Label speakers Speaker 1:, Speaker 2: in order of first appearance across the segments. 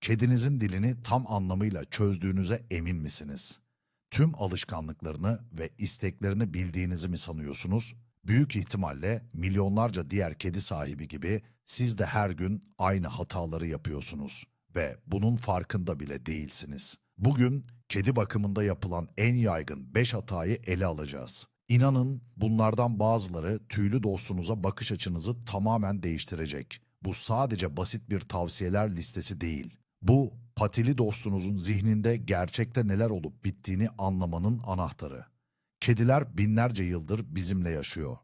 Speaker 1: kedinizin dilini tam anlamıyla çözdüğünüze emin misiniz? Tüm alışkanlıklarını ve isteklerini bildiğinizi mi sanıyorsunuz? Büyük ihtimalle milyonlarca diğer kedi sahibi gibi siz de her gün aynı hataları yapıyorsunuz ve bunun farkında bile değilsiniz. Bugün kedi bakımında yapılan en yaygın 5 hatayı ele alacağız. İnanın bunlardan bazıları tüylü dostunuza bakış açınızı tamamen değiştirecek. Bu sadece basit bir tavsiyeler listesi değil. Bu patili dostunuzun zihninde gerçekte neler olup bittiğini anlamanın anahtarı. Kediler binlerce yıldır bizimle yaşıyor.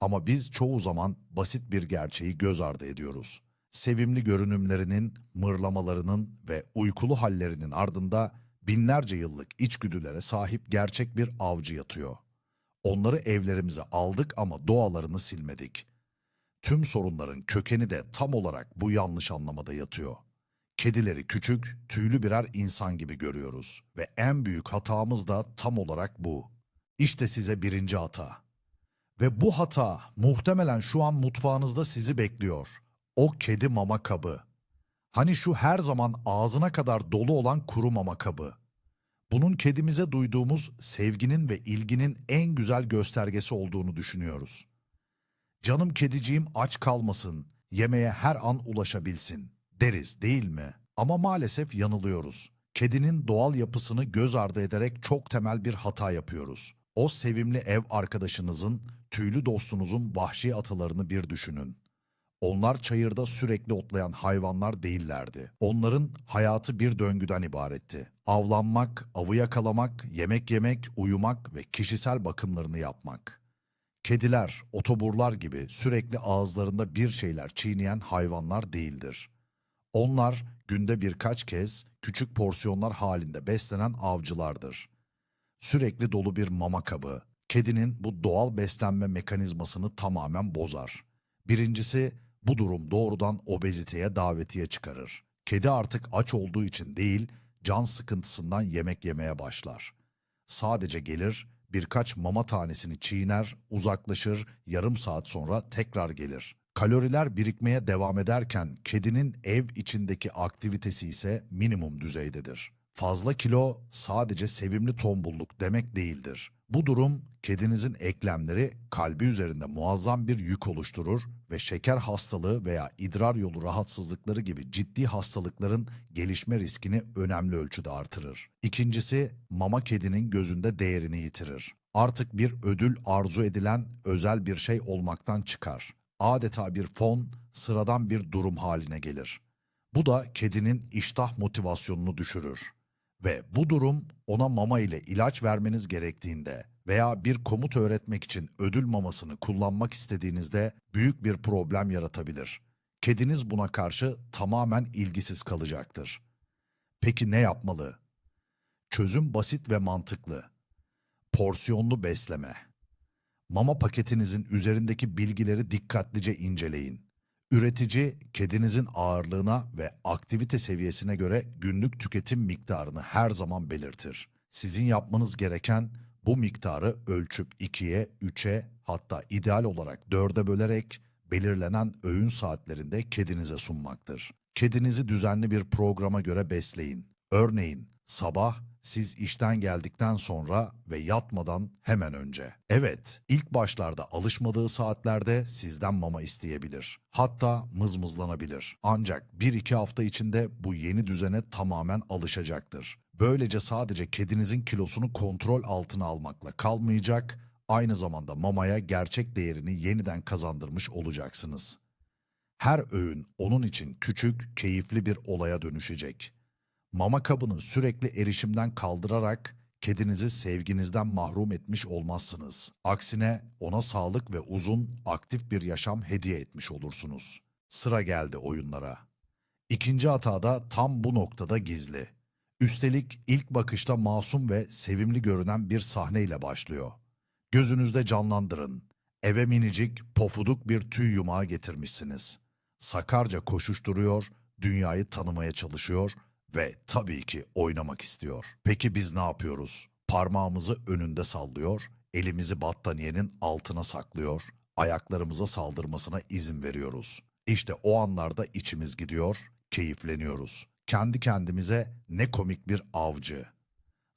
Speaker 1: Ama biz çoğu zaman basit bir gerçeği göz ardı ediyoruz. Sevimli görünümlerinin, mırlamalarının ve uykulu hallerinin ardında binlerce yıllık içgüdülere sahip gerçek bir avcı yatıyor. Onları evlerimize aldık ama doğalarını silmedik. Tüm sorunların kökeni de tam olarak bu yanlış anlamada yatıyor. Kedileri küçük, tüylü birer insan gibi görüyoruz ve en büyük hatamız da tam olarak bu. İşte size birinci hata. Ve bu hata muhtemelen şu an mutfağınızda sizi bekliyor. O kedi mama kabı. Hani şu her zaman ağzına kadar dolu olan kuru mama kabı. Bunun kedimize duyduğumuz sevginin ve ilginin en güzel göstergesi olduğunu düşünüyoruz. Canım kediciğim aç kalmasın, yemeğe her an ulaşabilsin deriz değil mi? Ama maalesef yanılıyoruz. Kedinin doğal yapısını göz ardı ederek çok temel bir hata yapıyoruz. O sevimli ev arkadaşınızın, tüylü dostunuzun vahşi atalarını bir düşünün. Onlar çayırda sürekli otlayan hayvanlar değillerdi. Onların hayatı bir döngüden ibaretti. Avlanmak, avı yakalamak, yemek yemek, uyumak ve kişisel bakımlarını yapmak. Kediler, otoburlar gibi sürekli ağızlarında bir şeyler çiğneyen hayvanlar değildir. Onlar günde birkaç kez küçük porsiyonlar halinde beslenen avcılardır. Sürekli dolu bir mama kabı, kedinin bu doğal beslenme mekanizmasını tamamen bozar. Birincisi, bu durum doğrudan obeziteye davetiye çıkarır. Kedi artık aç olduğu için değil, can sıkıntısından yemek yemeye başlar. Sadece gelir, birkaç mama tanesini çiğner, uzaklaşır, yarım saat sonra tekrar gelir. Kaloriler birikmeye devam ederken kedinin ev içindeki aktivitesi ise minimum düzeydedir. Fazla kilo sadece sevimli tombulluk demek değildir. Bu durum kedinizin eklemleri kalbi üzerinde muazzam bir yük oluşturur ve şeker hastalığı veya idrar yolu rahatsızlıkları gibi ciddi hastalıkların gelişme riskini önemli ölçüde artırır. İkincisi, mama kedinin gözünde değerini yitirir. Artık bir ödül arzu edilen özel bir şey olmaktan çıkar. Adeta bir fon, sıradan bir durum haline gelir. Bu da kedinin iştah motivasyonunu düşürür. Ve bu durum ona mama ile ilaç vermeniz gerektiğinde veya bir komut öğretmek için ödül mamasını kullanmak istediğinizde büyük bir problem yaratabilir. Kediniz buna karşı tamamen ilgisiz kalacaktır. Peki ne yapmalı? Çözüm basit ve mantıklı. Porsiyonlu besleme. Mama paketinizin üzerindeki bilgileri dikkatlice inceleyin. Üretici, kedinizin ağırlığına ve aktivite seviyesine göre günlük tüketim miktarını her zaman belirtir. Sizin yapmanız gereken bu miktarı ölçüp 2'ye, 3'e hatta ideal olarak 4'e bölerek belirlenen öğün saatlerinde kedinize sunmaktır. Kedinizi düzenli bir programa göre besleyin. Örneğin sabah siz işten geldikten sonra ve yatmadan hemen önce. Evet, ilk başlarda alışmadığı saatlerde sizden mama isteyebilir. Hatta mızmızlanabilir. Ancak 1-2 hafta içinde bu yeni düzene tamamen alışacaktır. Böylece sadece kedinizin kilosunu kontrol altına almakla kalmayacak, aynı zamanda mamaya gerçek değerini yeniden kazandırmış olacaksınız. Her öğün onun için küçük, keyifli bir olaya dönüşecek. Mama kabını sürekli erişimden kaldırarak kedinizi sevginizden mahrum etmiş olmazsınız. Aksine ona sağlık ve uzun, aktif bir yaşam hediye etmiş olursunuz. Sıra geldi oyunlara. İkinci hata da tam bu noktada gizli. Üstelik ilk bakışta masum ve sevimli görünen bir sahneyle başlıyor. Gözünüzde canlandırın. Eve minicik, pofuduk bir tüy yumağı getirmişsiniz. Sakarca koşuşturuyor, dünyayı tanımaya çalışıyor ve tabii ki oynamak istiyor. Peki biz ne yapıyoruz? Parmağımızı önünde sallıyor, elimizi battaniyenin altına saklıyor, ayaklarımıza saldırmasına izin veriyoruz. İşte o anlarda içimiz gidiyor, keyifleniyoruz. Kendi kendimize ne komik bir avcı.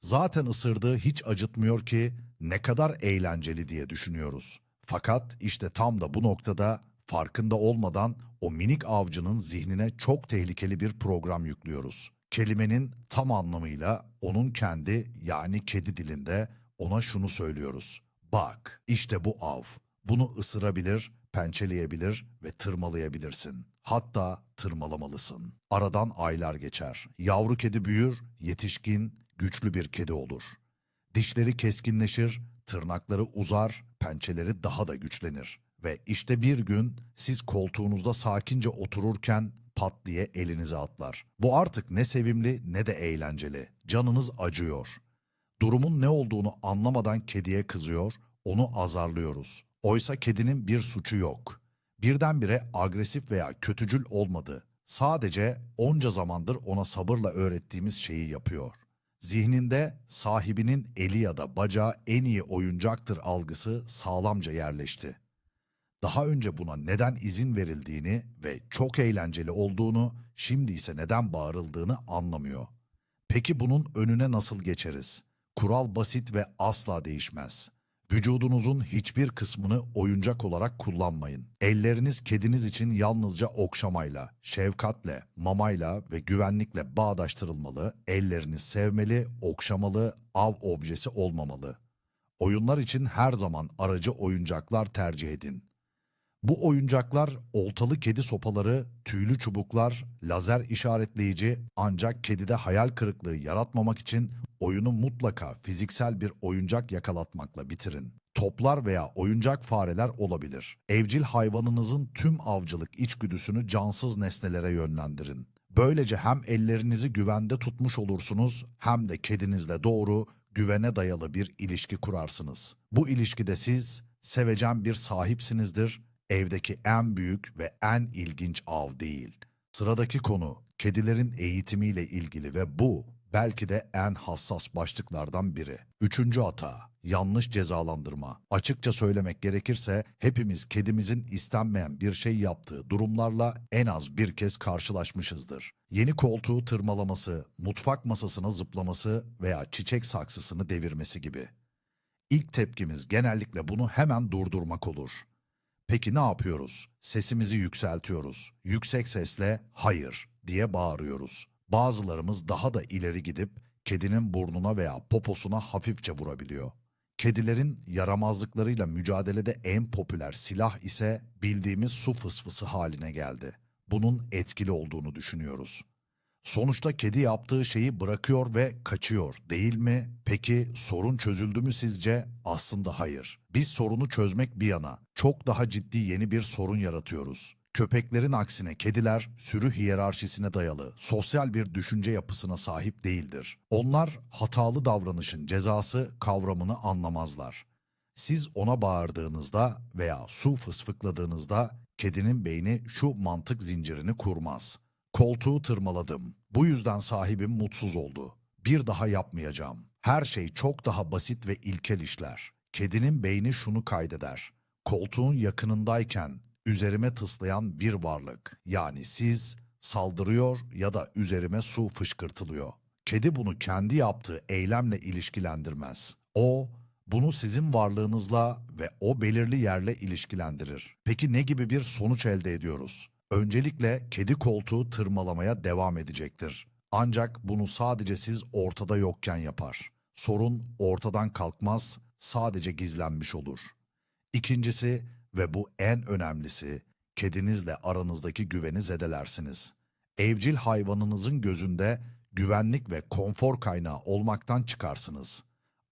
Speaker 1: Zaten ısırdığı hiç acıtmıyor ki ne kadar eğlenceli diye düşünüyoruz. Fakat işte tam da bu noktada farkında olmadan o minik avcının zihnine çok tehlikeli bir program yüklüyoruz. Kelimenin tam anlamıyla onun kendi yani kedi dilinde ona şunu söylüyoruz. Bak işte bu av. Bunu ısırabilir, pençeleyebilir ve tırmalayabilirsin. Hatta tırmalamalısın. Aradan aylar geçer. Yavru kedi büyür, yetişkin, güçlü bir kedi olur. Dişleri keskinleşir, tırnakları uzar, pençeleri daha da güçlenir. Ve işte bir gün siz koltuğunuzda sakince otururken pat diye elinize atlar. Bu artık ne sevimli ne de eğlenceli. Canınız acıyor. Durumun ne olduğunu anlamadan kediye kızıyor, onu azarlıyoruz. Oysa kedinin bir suçu yok. Birdenbire agresif veya kötücül olmadı. Sadece onca zamandır ona sabırla öğrettiğimiz şeyi yapıyor. Zihninde sahibinin eli ya da bacağı en iyi oyuncaktır algısı sağlamca yerleşti. Daha önce buna neden izin verildiğini ve çok eğlenceli olduğunu, şimdi ise neden bağırıldığını anlamıyor. Peki bunun önüne nasıl geçeriz? Kural basit ve asla değişmez. Vücudunuzun hiçbir kısmını oyuncak olarak kullanmayın. Elleriniz kediniz için yalnızca okşamayla, şefkatle, mamayla ve güvenlikle bağdaştırılmalı, elleriniz sevmeli, okşamalı, av objesi olmamalı. Oyunlar için her zaman aracı oyuncaklar tercih edin. Bu oyuncaklar oltalı kedi sopaları, tüylü çubuklar, lazer işaretleyici ancak kedide hayal kırıklığı yaratmamak için oyunu mutlaka fiziksel bir oyuncak yakalatmakla bitirin. Toplar veya oyuncak fareler olabilir. Evcil hayvanınızın tüm avcılık içgüdüsünü cansız nesnelere yönlendirin. Böylece hem ellerinizi güvende tutmuş olursunuz hem de kedinizle doğru, güvene dayalı bir ilişki kurarsınız. Bu ilişkide siz sevecen bir sahipsinizdir evdeki en büyük ve en ilginç av değil. Sıradaki konu kedilerin eğitimiyle ilgili ve bu belki de en hassas başlıklardan biri. Üçüncü hata, yanlış cezalandırma. Açıkça söylemek gerekirse hepimiz kedimizin istenmeyen bir şey yaptığı durumlarla en az bir kez karşılaşmışızdır. Yeni koltuğu tırmalaması, mutfak masasına zıplaması veya çiçek saksısını devirmesi gibi. İlk tepkimiz genellikle bunu hemen durdurmak olur. Peki ne yapıyoruz? Sesimizi yükseltiyoruz. Yüksek sesle hayır diye bağırıyoruz. Bazılarımız daha da ileri gidip kedinin burnuna veya poposuna hafifçe vurabiliyor. Kedilerin yaramazlıklarıyla mücadelede en popüler silah ise bildiğimiz su fısfısı haline geldi. Bunun etkili olduğunu düşünüyoruz. Sonuçta kedi yaptığı şeyi bırakıyor ve kaçıyor değil mi? Peki sorun çözüldü mü sizce? Aslında hayır. Biz sorunu çözmek bir yana çok daha ciddi yeni bir sorun yaratıyoruz. Köpeklerin aksine kediler sürü hiyerarşisine dayalı sosyal bir düşünce yapısına sahip değildir. Onlar hatalı davranışın cezası kavramını anlamazlar. Siz ona bağırdığınızda veya su fısfıkladığınızda kedinin beyni şu mantık zincirini kurmaz. Koltuğu tırmaladım. Bu yüzden sahibim mutsuz oldu. Bir daha yapmayacağım. Her şey çok daha basit ve ilkel işler. Kedinin beyni şunu kaydeder. Koltuğun yakınındayken üzerime tıslayan bir varlık. Yani siz saldırıyor ya da üzerime su fışkırtılıyor. Kedi bunu kendi yaptığı eylemle ilişkilendirmez. O bunu sizin varlığınızla ve o belirli yerle ilişkilendirir. Peki ne gibi bir sonuç elde ediyoruz? Öncelikle kedi koltuğu tırmalamaya devam edecektir. Ancak bunu sadece siz ortada yokken yapar. Sorun ortadan kalkmaz, sadece gizlenmiş olur. İkincisi ve bu en önemlisi, kedinizle aranızdaki güveni zedelersiniz. Evcil hayvanınızın gözünde güvenlik ve konfor kaynağı olmaktan çıkarsınız.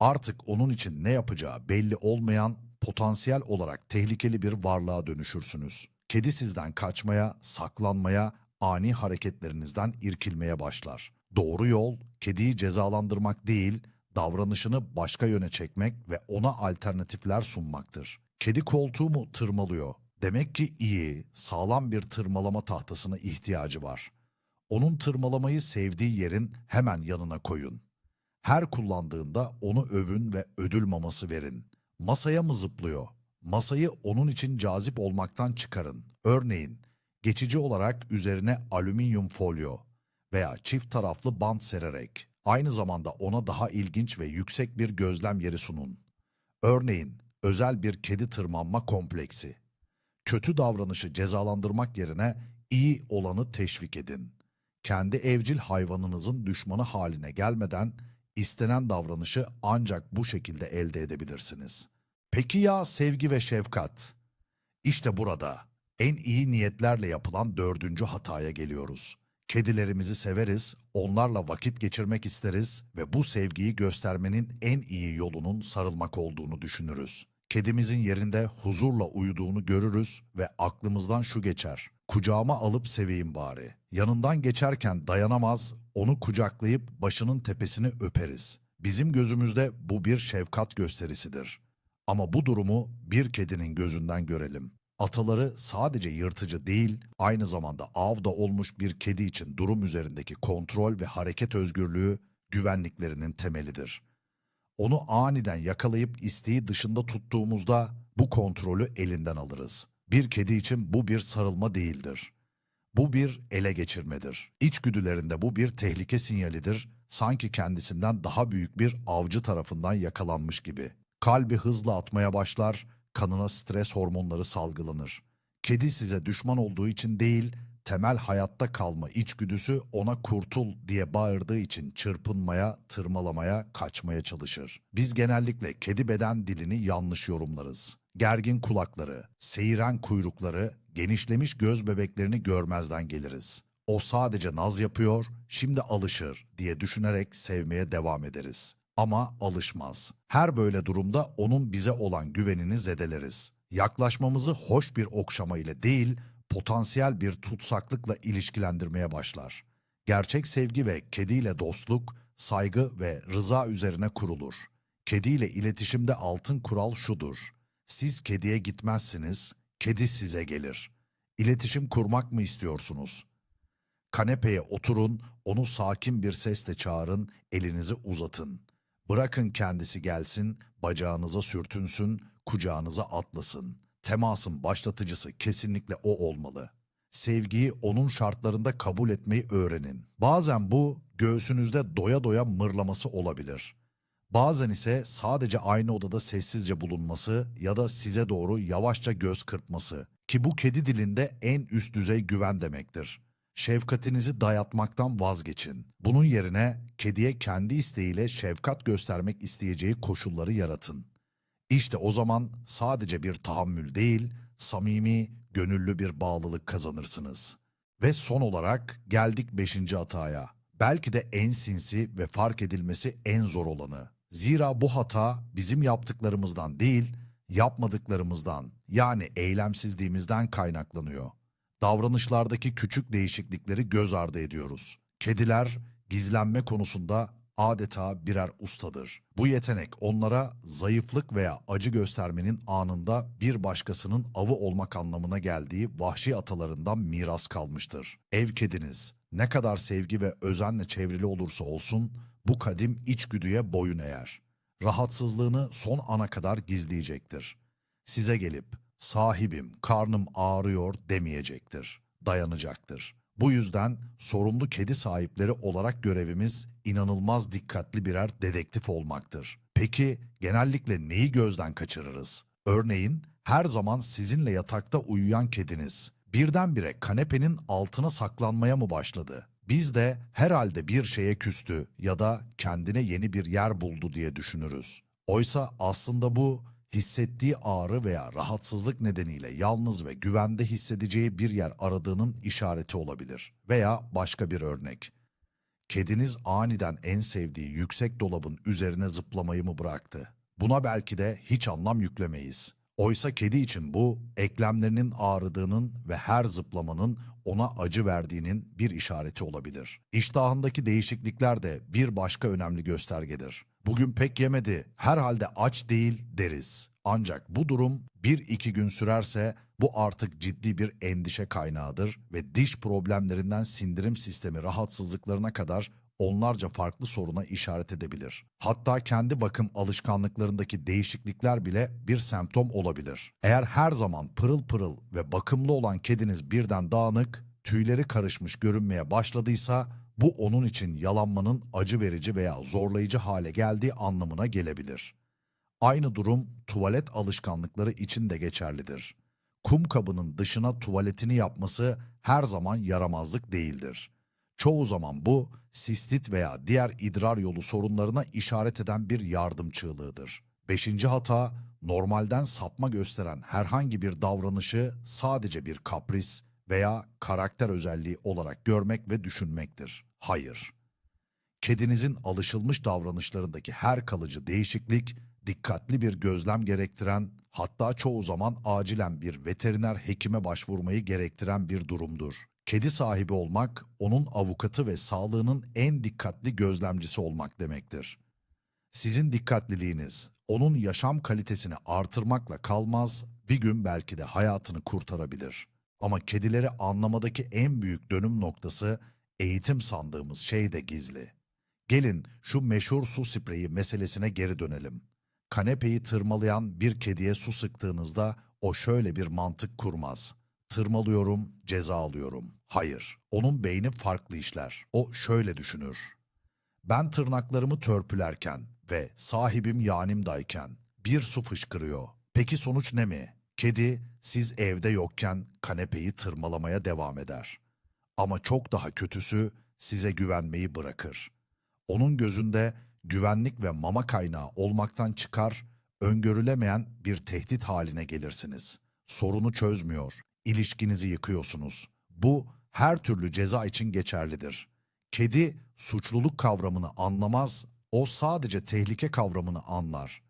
Speaker 1: Artık onun için ne yapacağı belli olmayan potansiyel olarak tehlikeli bir varlığa dönüşürsünüz. Kedi sizden kaçmaya, saklanmaya, ani hareketlerinizden irkilmeye başlar. Doğru yol, kediyi cezalandırmak değil, davranışını başka yöne çekmek ve ona alternatifler sunmaktır. Kedi koltuğumu tırmalıyor. Demek ki iyi, sağlam bir tırmalama tahtasına ihtiyacı var. Onun tırmalamayı sevdiği yerin hemen yanına koyun. Her kullandığında onu övün ve ödül maması verin. Masaya mı zıplıyor? Masayı onun için cazip olmaktan çıkarın. Örneğin geçici olarak üzerine alüminyum folyo veya çift taraflı bant sererek aynı zamanda ona daha ilginç ve yüksek bir gözlem yeri sunun. Örneğin özel bir kedi tırmanma kompleksi. Kötü davranışı cezalandırmak yerine iyi olanı teşvik edin. Kendi evcil hayvanınızın düşmanı haline gelmeden istenen davranışı ancak bu şekilde elde edebilirsiniz. Peki ya sevgi ve şefkat? İşte burada en iyi niyetlerle yapılan dördüncü hataya geliyoruz. Kedilerimizi severiz, onlarla vakit geçirmek isteriz ve bu sevgiyi göstermenin en iyi yolunun sarılmak olduğunu düşünürüz. Kedimizin yerinde huzurla uyuduğunu görürüz ve aklımızdan şu geçer. Kucağıma alıp seveyim bari. Yanından geçerken dayanamaz, onu kucaklayıp başının tepesini öperiz. Bizim gözümüzde bu bir şefkat gösterisidir. Ama bu durumu bir kedinin gözünden görelim. Ataları sadece yırtıcı değil, aynı zamanda avda olmuş bir kedi için durum üzerindeki kontrol ve hareket özgürlüğü güvenliklerinin temelidir. Onu aniden yakalayıp isteği dışında tuttuğumuzda bu kontrolü elinden alırız. Bir kedi için bu bir sarılma değildir. Bu bir ele geçirmedir. İçgüdülerinde bu bir tehlike sinyalidir. Sanki kendisinden daha büyük bir avcı tarafından yakalanmış gibi. Kalbi hızla atmaya başlar, kanına stres hormonları salgılanır. Kedi size düşman olduğu için değil, temel hayatta kalma içgüdüsü ona kurtul diye bağırdığı için çırpınmaya, tırmalamaya, kaçmaya çalışır. Biz genellikle kedi beden dilini yanlış yorumlarız. Gergin kulakları, seyiren kuyrukları, genişlemiş göz bebeklerini görmezden geliriz. O sadece naz yapıyor, şimdi alışır diye düşünerek sevmeye devam ederiz. Ama alışmaz. Her böyle durumda onun bize olan güvenini zedeleriz. Yaklaşmamızı hoş bir okşama ile değil, potansiyel bir tutsaklıkla ilişkilendirmeye başlar. Gerçek sevgi ve kediyle dostluk, saygı ve rıza üzerine kurulur. Kediyle iletişimde altın kural şudur. Siz kediye gitmezsiniz, kedi size gelir. İletişim kurmak mı istiyorsunuz? Kanepeye oturun, onu sakin bir sesle çağırın, elinizi uzatın. Bırakın kendisi gelsin, bacağınıza sürtünsün, kucağınıza atlasın. Temasın başlatıcısı kesinlikle o olmalı. Sevgiyi onun şartlarında kabul etmeyi öğrenin. Bazen bu göğsünüzde doya doya mırlaması olabilir. Bazen ise sadece aynı odada sessizce bulunması ya da size doğru yavaşça göz kırpması ki bu kedi dilinde en üst düzey güven demektir. Şefkatinizi dayatmaktan vazgeçin. Bunun yerine kediye kendi isteğiyle şefkat göstermek isteyeceği koşulları yaratın. İşte o zaman sadece bir tahammül değil, samimi, gönüllü bir bağlılık kazanırsınız. Ve son olarak geldik beşinci hataya. Belki de en sinsi ve fark edilmesi en zor olanı. Zira bu hata bizim yaptıklarımızdan değil, yapmadıklarımızdan yani eylemsizliğimizden kaynaklanıyor. Davranışlardaki küçük değişiklikleri göz ardı ediyoruz. Kediler gizlenme konusunda adeta birer ustadır. Bu yetenek onlara zayıflık veya acı göstermenin anında bir başkasının avı olmak anlamına geldiği vahşi atalarından miras kalmıştır. Ev kediniz ne kadar sevgi ve özenle çevrili olursa olsun bu kadim içgüdüye boyun eğer. Rahatsızlığını son ana kadar gizleyecektir. Size gelip sahibim karnım ağrıyor demeyecektir. Dayanacaktır. Bu yüzden sorumlu kedi sahipleri olarak görevimiz inanılmaz dikkatli birer dedektif olmaktır. Peki genellikle neyi gözden kaçırırız? Örneğin her zaman sizinle yatakta uyuyan kediniz birdenbire kanepenin altına saklanmaya mı başladı? Biz de herhalde bir şeye küstü ya da kendine yeni bir yer buldu diye düşünürüz. Oysa aslında bu hissettiği ağrı veya rahatsızlık nedeniyle yalnız ve güvende hissedeceği bir yer aradığının işareti olabilir. Veya başka bir örnek. Kediniz aniden en sevdiği yüksek dolabın üzerine zıplamayı mı bıraktı? Buna belki de hiç anlam yüklemeyiz. Oysa kedi için bu, eklemlerinin ağrıdığının ve her zıplamanın ona acı verdiğinin bir işareti olabilir. İştahındaki değişiklikler de bir başka önemli göstergedir. Bugün pek yemedi, herhalde aç değil deriz. Ancak bu durum bir iki gün sürerse bu artık ciddi bir endişe kaynağıdır ve diş problemlerinden sindirim sistemi rahatsızlıklarına kadar onlarca farklı soruna işaret edebilir. Hatta kendi bakım alışkanlıklarındaki değişiklikler bile bir semptom olabilir. Eğer her zaman pırıl pırıl ve bakımlı olan kediniz birden dağınık, tüyleri karışmış görünmeye başladıysa Bu onun için yalanmanın acı verici veya zorlayıcı hale geldiği anlamına gelebilir. Aynı durum tuvalet alışkanlıkları için de geçerlidir. Kum kabının dışına tuvaletini yapması her zaman yaramazlık değildir. Çoğu zaman bu sistit veya diğer idrar yolu sorunlarına işaret eden bir yardım çığlığıdır. Beşinci hata, normalden sapma gösteren herhangi bir davranışı sadece bir kapris veya karakter özelliği olarak görmek ve düşünmektir. Hayır. Kedinizin alışılmış davranışlarındaki her kalıcı değişiklik, dikkatli bir gözlem gerektiren, hatta çoğu zaman acilen bir veteriner hekime başvurmayı gerektiren bir durumdur. Kedi sahibi olmak, onun avukatı ve sağlığının en dikkatli gözlemcisi olmak demektir. Sizin dikkatliliğiniz, onun yaşam kalitesini artırmakla kalmaz, bir gün belki de hayatını kurtarabilir. Ama kedileri anlamadaki en büyük dönüm noktası eğitim sandığımız şey de gizli. Gelin şu meşhur su spreyi meselesine geri dönelim. Kanepeyi tırmalayan bir kediye su sıktığınızda o şöyle bir mantık kurmaz. Tırmalıyorum, ceza alıyorum. Hayır, onun beyni farklı işler. O şöyle düşünür. Ben tırnaklarımı törpülerken ve sahibim yanimdayken bir su fışkırıyor. Peki sonuç ne mi? Kedi siz evde yokken kanepeyi tırmalamaya devam eder. Ama çok daha kötüsü size güvenmeyi bırakır. Onun gözünde güvenlik ve mama kaynağı olmaktan çıkar, öngörülemeyen bir tehdit haline gelirsiniz. Sorunu çözmüyor, ilişkinizi yıkıyorsunuz. Bu her türlü ceza için geçerlidir. Kedi suçluluk kavramını anlamaz, o sadece tehlike kavramını anlar.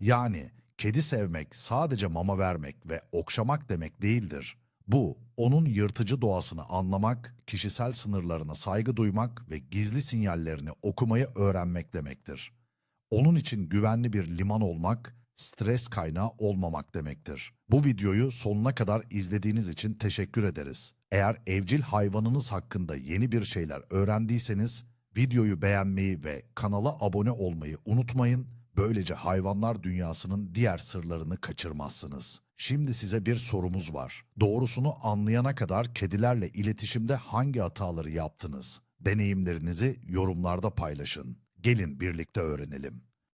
Speaker 1: Yani kedi sevmek sadece mama vermek ve okşamak demek değildir. Bu, onun yırtıcı doğasını anlamak, kişisel sınırlarına saygı duymak ve gizli sinyallerini okumayı öğrenmek demektir. Onun için güvenli bir liman olmak, stres kaynağı olmamak demektir. Bu videoyu sonuna kadar izlediğiniz için teşekkür ederiz. Eğer evcil hayvanınız hakkında yeni bir şeyler öğrendiyseniz videoyu beğenmeyi ve kanala abone olmayı unutmayın. Böylece hayvanlar dünyasının diğer sırlarını kaçırmazsınız. Şimdi size bir sorumuz var. Doğrusunu anlayana kadar kedilerle iletişimde hangi hataları yaptınız? Deneyimlerinizi yorumlarda paylaşın. Gelin birlikte öğrenelim.